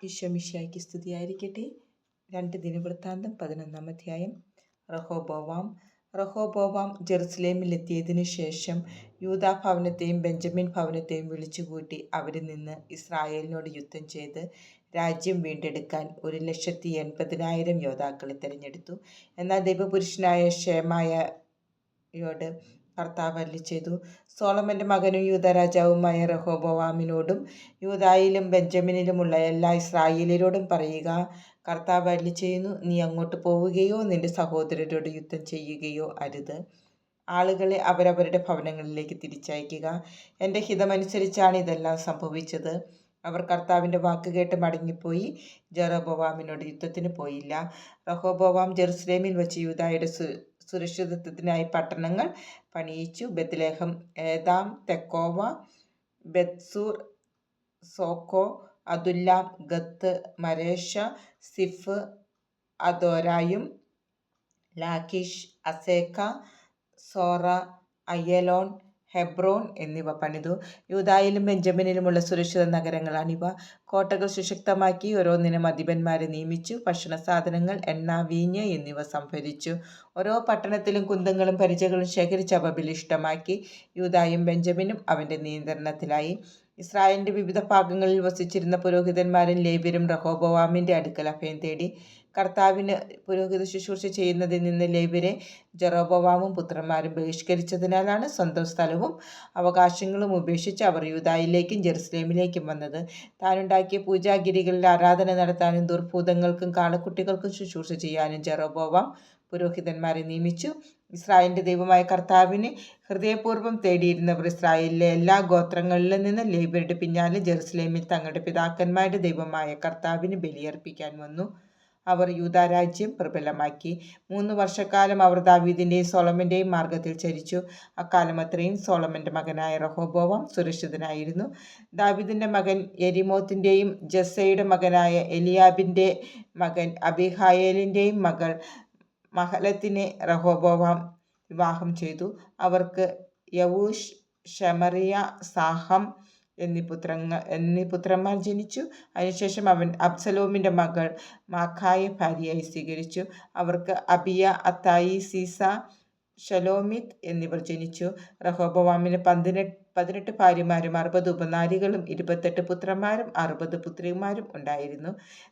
ഈശോമിശിയായ്ക്ക് സ്തുതിയായിരിക്കട്ടെ. രണ്ട് ദിനവൃത്താന്തം പതിനൊന്നാം അധ്യായം. റഹോബോവാം. റഹോബോവാം ജെറുസലേമിലെത്തിയതിനു ശേഷം യൂതാ ഭവനത്തെയും ബെഞ്ചമിൻ ഭവനത്തെയും വിളിച്ചുകൂട്ടി അവരിൽ നിന്ന് ഇസ്രായേലിനോട് യുദ്ധം ചെയ്ത് രാജ്യം വീണ്ടെടുക്കാൻ ഒരു ലക്ഷത്തി എൺപതിനായിരം യോദ്ധാക്കളെ തിരഞ്ഞെടുത്തു. എന്നാൽ ദൈവപുരുഷനായ ഷേമായയോട് കർത്താവ് അല്ലി ചെയ്തു. സോളമന്റെ മകനും യൂതരാജാവുമായ റഹോബോവാമിനോടും യൂതായിലും ബെഞ്ചമിനിലുമുള്ള എല്ലാ ഇസ്രായേലിനോടും പറയുക കർത്താവ് അല്ലി ചെയ്യുന്നു നീ അങ്ങോട്ട് പോവുകയോ നിന്റെ സഹോദരരോട് യുദ്ധം ചെയ്യുകയോ അരുത്. ആളുകളെ അവരവരുടെ ഭവനങ്ങളിലേക്ക് തിരിച്ചയക്കുക. എന്റെ ഹിതമനുസരിച്ചാണ് ഇതെല്ലാം സംഭവിച്ചത്. അവർ കർത്താവിന്റെ വാക്ക് കേട്ട് മടങ്ങിപ്പോയി. ജെറോബോവാമിനോട് യുദ്ധത്തിന് പോയില്ല. റഹോബോവാം ജെറുസലേമിൽ വെച്ച് യൂതായുടെ സുരക്ഷിതത്വത്തിനായി പട്ടണങ്ങൾ പണിയിച്ചു. ബത്ലേഹം ഏതാം തെക്കോവ ബത്സൂർ സോക്കോ അതുല്ലാം ഗത്ത് മരേഷ സിഫ് അതോരായും ലാക്കിഷ് അസേക്ക സോറ അയ്യലോൺ ഹെബ്രോൺ എന്നിവ പണിതു. യൂതായിലും ബെഞ്ചമിനിലുമുള്ള സുരക്ഷിത നഗരങ്ങളാണിവ കോട്ടകൾ സുശക്തമാക്കി ഓരോന്നിനും അധിപന്മാരെ നിയമിച്ചു. ഭക്ഷണ സാധനങ്ങൾ എണ്ണ വീഞ്ഞ് എന്നിവ സംഭരിച്ചു. ഓരോ പട്ടണത്തിലും കുന്തങ്ങളും പരിചകളും ശേഖരിച്ച് അവ ബലിഷ്ടമാക്കി യൂതായും ബെഞ്ചമിനും അവന്റെ നിയന്ത്രണത്തിലായി. ഇസ്രായേലിന്റെ വിവിധ ഭാഗങ്ങളിൽ വസിച്ചിരുന്ന പുരോഹിതന്മാരും ലേവ്യരും റഹോബോവാമിന്റെ അടുക്കൽ അഭയം തേടി. കർത്താവിന് പുരോഹിത ശുശ്രൂഷ ചെയ്യുന്നതിൽ നിന്ന് ലേവ്യരെ ജറോബവാമും പുത്രന്മാരും ബഹിഷ്കരിച്ചതിനാലാണ് സ്വന്തം സ്ഥലവും അവകാശങ്ങളും ഉപേക്ഷിച്ച് അവർ യൂതായിലേക്കും ജെറുസലേമിലേക്കും വന്നത്. താനുണ്ടാക്കിയ പൂജാഗിരികളിൽ ആരാധന നടത്താനും ദുർഭൂതങ്ങൾക്കും കാളക്കുട്ടികൾക്കും ശുശ്രൂഷ ചെയ്യാനും ജെറോബോവാം പുരോഹിതന്മാരെ നിയമിച്ചു. ഇസ്രായേലിന്റെ ദൈവമായ കർത്താവിനെ ഹൃദയപൂർവം തേടിയിരുന്നവർ ഇസ്രായേലിലെ എല്ലാ ഗോത്രങ്ങളിലും നിന്ന് ലേബരുടെ പിന്നാലെ ജെറുസലേമിൽ തങ്ങളുടെ പിതാക്കന്മാരുടെ ദൈവമായ കർത്താവിന് ബലിയർപ്പിക്കാൻ വന്നു. അവർ യൂതാരാജ്യം പ്രബലമാക്കി. മൂന്ന് വർഷക്കാലം അവർ ദാവീദിന്റെയും സോളമന്റെയും മാർഗത്തിൽ ചരിച്ചു. അക്കാലം അത്രയും സോളമന്റെ മകനായ റഹോബോവം സുരക്ഷിതനായിരുന്നു. ദാവീദിന്റെ മകൻ എരിമോത്തിന്റെയും ജസ്സയുടെ മകനായ എലിയാബിന്റെ മകൻ അബിഹായേലിന്റെയും മകൾ മഹലത്തിനെ റഹോബോവാം വിവാഹം ചെയ്തു. അവർക്ക് യവൂഷ് ഷമറിയ സാഹം എന്നീ പുത്രങ്ങൾ എന്നീ പുത്രന്മാർ ജനിച്ചു. അതിനുശേഷം അവൻ അബ്സലോമിന്റെ മകൾ മാഖായെ ഭാര്യയായി സ്വീകരിച്ചു. അവർക്ക് അബിയ അത്തായി സീസ ഷലോമിത് എന്നിവർ ജനിച്ചു. റഹോബവാമിന് പതിനെട്ട് പതിനെട്ട് ഭാര്യമാരും അറുപത് ഉപനാരികളും ഇരുപത്തെട്ട് പുത്രന്മാരും അറുപത് പുത്രിമാരും ഉണ്ടായിരുന്നു.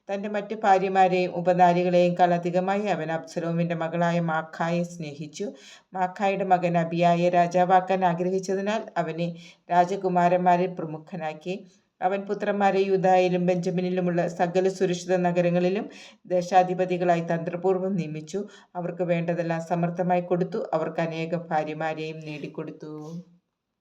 തന്റെ മറ്റ് ഭാര്യമാരെയും ഉപനാരികളെയും അധികമായി അവൻ അബ്സലോമിന്റെ മകളായ മാഖായെ സ്നേഹിച്ചു. മാഖായുടെ മകൻ അബിയായെ രാജാവാക്കാൻ ആഗ്രഹിച്ചതിനാൽ അവനെ രാജകുമാരന്മാരിൽ പ്രമുഖനാക്കി. അവൻ പുത്രന്മാരെ യൂതായിലും ബെഞ്ചമിനിലുമുള്ള സകല സുരക്ഷിത നഗരങ്ങളിലും ദേശാധിപതികളായി തന്ത്രപൂർവം നിയമിച്ചു. അവർക്ക് വേണ്ടതെല്ലാം സമർത്ഥമായി കൊടുത്തു. അവർക്ക് അനേകം ഭാര്യമാരെയും നേടിക്കൊടുത്തു.